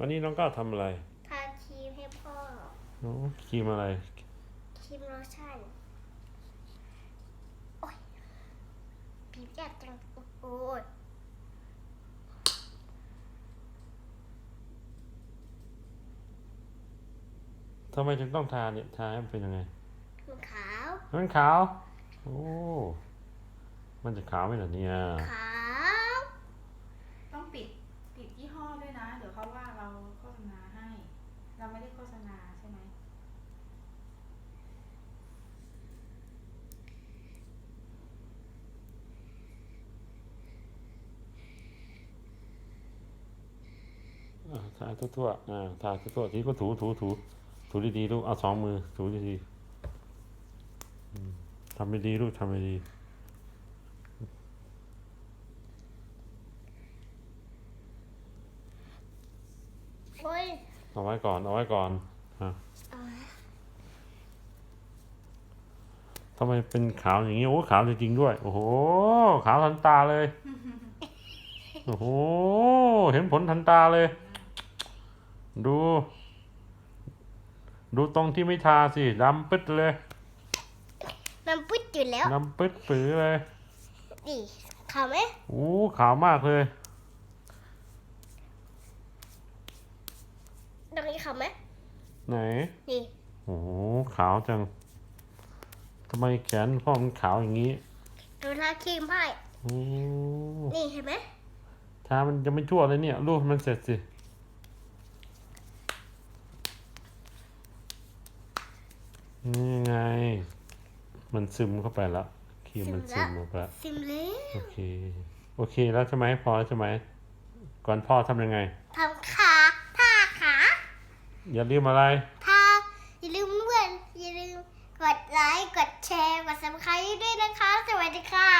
วันนี้น้องก้าวทำอะไรทาครีมให้พ่อโอ้ครีมอะไร ครีมโลชั่นโอ้ยบีบยากจังโอ้ยทำไมถึงต้องทาเนี่ยทาให้มันเป็นยังไง มันขาว มันขาว โอ้ มันจะขาวไหมล่ะเนี่ยขาว ต้องปิดปิดยี่ห้อด้วยนะ เดี๋ยวเขาว่าเราโฆษณาให้ เราไม่ได้โฆษณาใช่ไหม อ่า ทาทั่วๆอ่าทาทั่วๆทีก็ถูถูถูถูดีๆลูกเอาสองมือถูดีๆอืมทำไม่ดีลูกทำไม่ดีโอ้ยเอาไว้ก่อนเอาไว้ก่อนฮะเอาทำไมเป็นขาวอย่างนี้โอ้ขาวจริงๆด้วย โอ้โห ขาวทันตาเลย โอ้โห เห็นผลทันตาเลย ดู ดูตรงที่ไม่ทาสิดำปึ๊ดเลยมันปุ๊ดอยู่แล้วดำปึ๊ดปื้อเลยนี่ขาวไหมโอ้ขาวมากเลยตรงนี้ขาวไหมไหนนี่โอ้โหขาวจังทำไมแขนพ่อมันขาวอย่างนี้ดูทาครีมให้โอ้นี่เห็นไหมทามันจะไม่ทั่วเลยเนี่ยรูปมันเสร็จสิ นี่ไง มันซึมเข้าไปแล้วครีมมันซึมลงไปแล้วซิมเลยโอเค โอเคแล้วใช่ไหมพอแล้วใช่ไหม ก่อนพ่อทำยังไง ทำขาทาขาอย่าลืมอะไร ทาอย่าลืมเพื่อนอย่าลืมกดไลค์ กดแชร์ กดซับสไครต์ด้วยนะคะ สวัสดีค่ะ